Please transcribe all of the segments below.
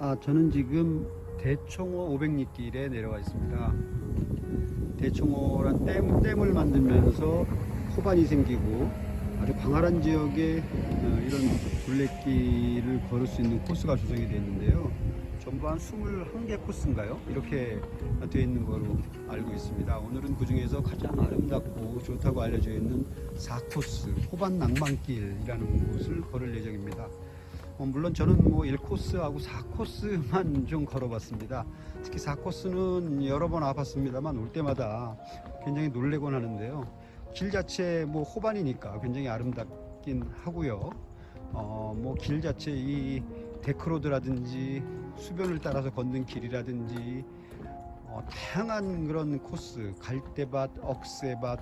아, 저는 지금 대청호 500리길에 내려와 있습니다. 대청호란 댐, 댐을 만들면서 호반이 생기고 아주 광활한 지역에 어, 이런 둘레길을 걸을 수 있는 코스가 조성이 되어 있는데요. 전부 한 21개 코스인가요? 이렇게 되어 있는 거로 알고 있습니다. 오늘은 그 중에서 가장 아름답고 좋다고 알려져 있는 4코스, 호반 낭만길이라는 곳을 걸을 예정입니다. 어, 물론 저는 뭐 1코스하고 4코스만 좀 걸어봤습니다. 특히 4코스는 여러 번 와봤습니다만 올 때마다 굉장히 놀래곤 하는데요. 길 자체 뭐 호반이니까 굉장히 아름답긴 하고요. 어, 뭐길 자체 이 데크로드라든지 수변을 따라서 걷는 길이라든지 어, 다양한 그런 코스, 갈대밭, 억새밭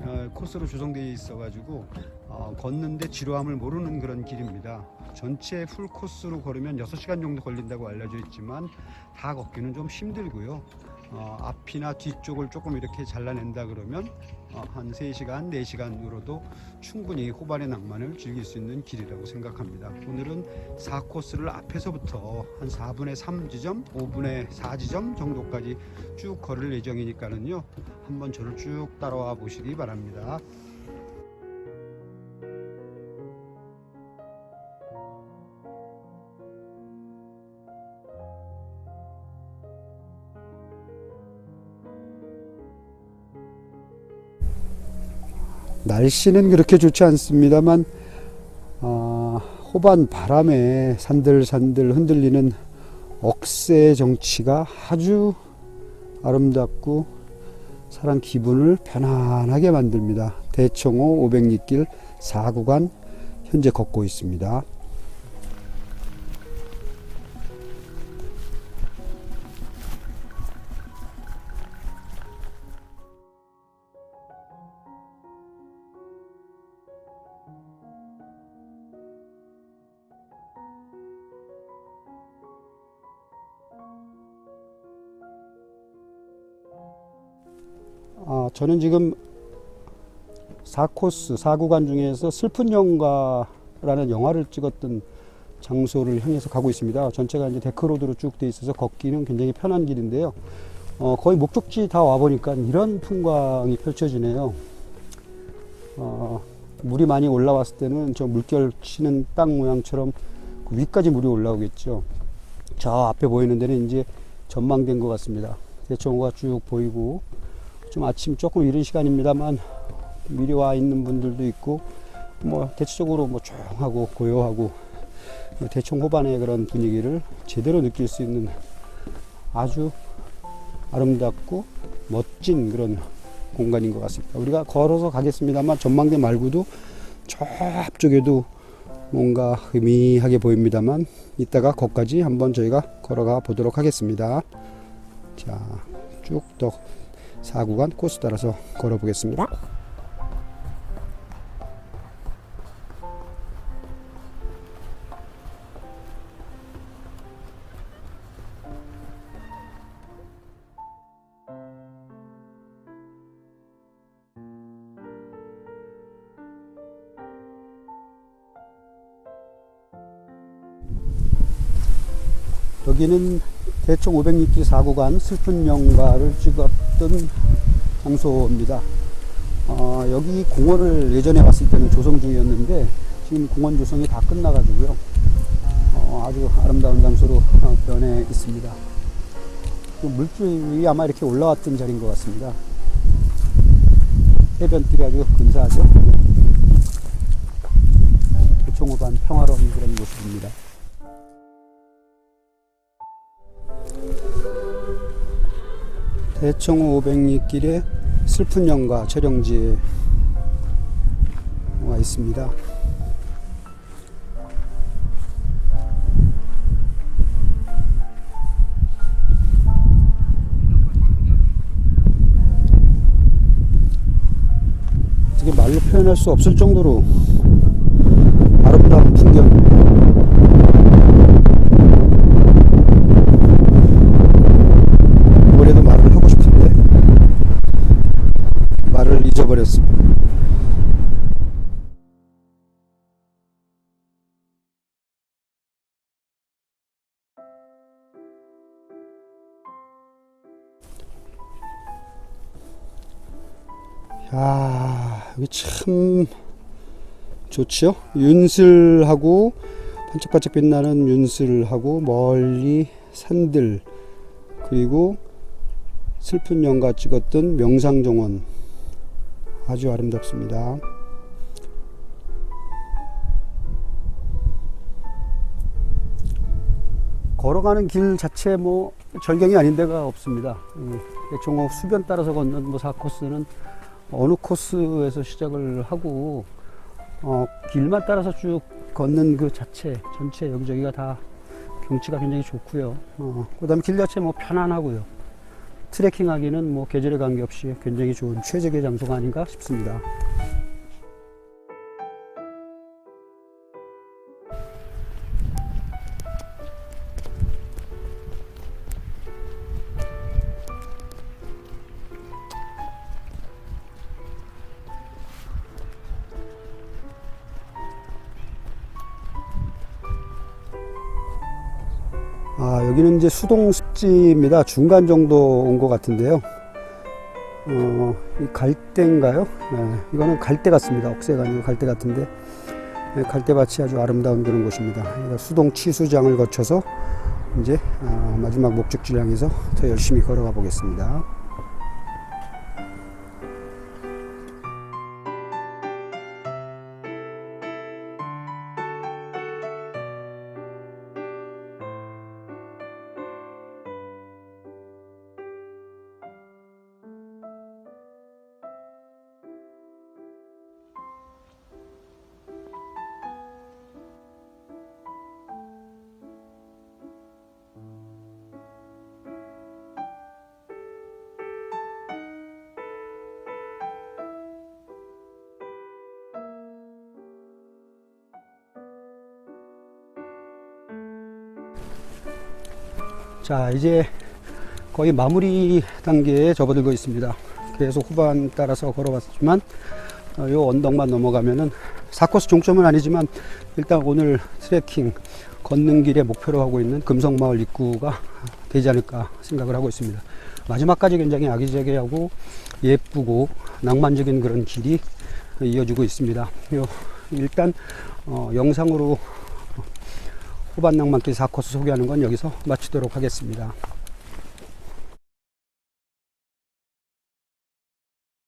어, 코스로 조성되어 있어가지고 어, 걷는데 지루함을 모르는 그런 길입니다. 전체 풀 코스로 걸으면 6시간 정도 걸린다고 알려져 있지만 다 걷기는 좀 힘들고요. 어, 앞이나 뒤쪽을 조금 이렇게 잘라낸다 그러면 어, 한 3시간, 4시간으로도 충분히 호반의 낭만을 즐길 수 있는 길이라고 생각합니다. 오늘은 4코스를 앞에서부터 한 4분의 3 지점, 5분의 4 지점 정도까지 쭉 걸을 예정이니까는요. 한번 저를 쭉 따라와 보시기 바랍니다. 날씨는 그렇게 좋지 않습니다만 어, 호반 바람에 산들산들 흔들리는 억새 정치가 아주 아름답고 사람 기분을 편안하게 만듭니다. 대청호 500리길 4구간 현재 걷고 있습니다. 아, 저는 지금 4코스, 4구간 중에서 슬픈 영가라는 영화를 찍었던 장소를 향해서 가고 있습니다. 전체가 이제 데크로드로 쭉 돼 있어서 걷기는 굉장히 편한 길인데요. 어, 거의 목적지 다 와보니까 이런 풍광이 펼쳐지네요. 어, 물이 많이 올라왔을 때는 저 물결 치는 땅 모양처럼 그 위까지 물이 올라오겠죠. 저 앞에 보이는 데는 이제 전망된 것 같습니다. 대청호가 쭉 보이고 좀 아침 조금 이른 시간입니다만 미리 와 있는 분들도 있고 뭐 대체적으로 뭐 조용하고 고요하고 대청 호반의 그런 분위기를 제대로 느낄 수 있는 아주 아름답고 멋진 그런 공간인 것 같습니다. 우리가 걸어서 가겠습니다만 전망대 말고도 저 앞쪽에도 뭔가 희미하게 보입니다만 이따가 거기까지 한번 저희가 걸어가 보도록 하겠습니다. 자, 쭉 더 4구간 코스 따라서 걸어보겠습니다. 여기는 대충 500리길 4구간 슬픈 영가를 찍었던 장소입니다. 어, 여기 공원을 예전에 왔을 때는 조성 중이었는데 지금 공원 조성이 다 끝나가지고요. 어, 아주 아름다운 장소로 어, 변해 있습니다. 그 물줄이 아마 이렇게 올라왔던 자리인 것 같습니다. 해변길이 아주 근사하죠. 교총호반 평화로운 그런 모습입니다. 대청호 500리길에 슬픈 영가 촬영지에 와 있습니다. 어떻게 말로 표현할 수 없을 정도로 아름다운 풍경. 야, 여기 참 좋죠? 윤슬하고 반짝반짝 빛나는 윤슬하고 멀리 산들 그리고 슬픈 영가 찍었던 명상정원 아주 아름답습니다. 걸어가는 길 자체 뭐 절경이 아닌 데가 없습니다. 이 종업 수변 따라서 걷는 뭐 4코스는 어느 코스에서 시작을 하고 어, 길만 따라서 쭉 걷는 그 자체 전체 여기저기가 다 경치가 굉장히 좋고요. 어, 그다음에 길 자체 뭐 편안하고요. 트레킹하기는 뭐 계절에 관계없이 굉장히 좋은 최적의 장소가 아닌가 싶습니다. 여기는 이제 수동 습지입니다. 중간 정도 온 것 같은데요. 어, 이 갈대인가요? 네, 이거는 갈대 같습니다. 억새가 아니고 갈대 같은데, 네, 갈대밭이 아주 아름다운 그런 곳입니다. 수동 치수장을 거쳐서 이제 아, 마지막 목적지를 향해서 더 열심히 걸어가 보겠습니다. 자, 이제 거의 마무리 단계에 접어들고 있습니다. 계속 후반 따라서 걸어봤지만, 어, 요 언덕만 넘어가면은 4코스 종점은 아니지만, 일단 오늘 트레킹 걷는 길에 목표로 하고 있는 금성마을 입구가 되지 않을까 생각을 하고 있습니다. 마지막까지 굉장히 아기자기하고 예쁘고 낭만적인 그런 길이 이어지고 있습니다. 요, 일단, 어, 영상으로 후반 낭만길 4코스 소개하는 건 여기서 마치도록 하겠습니다.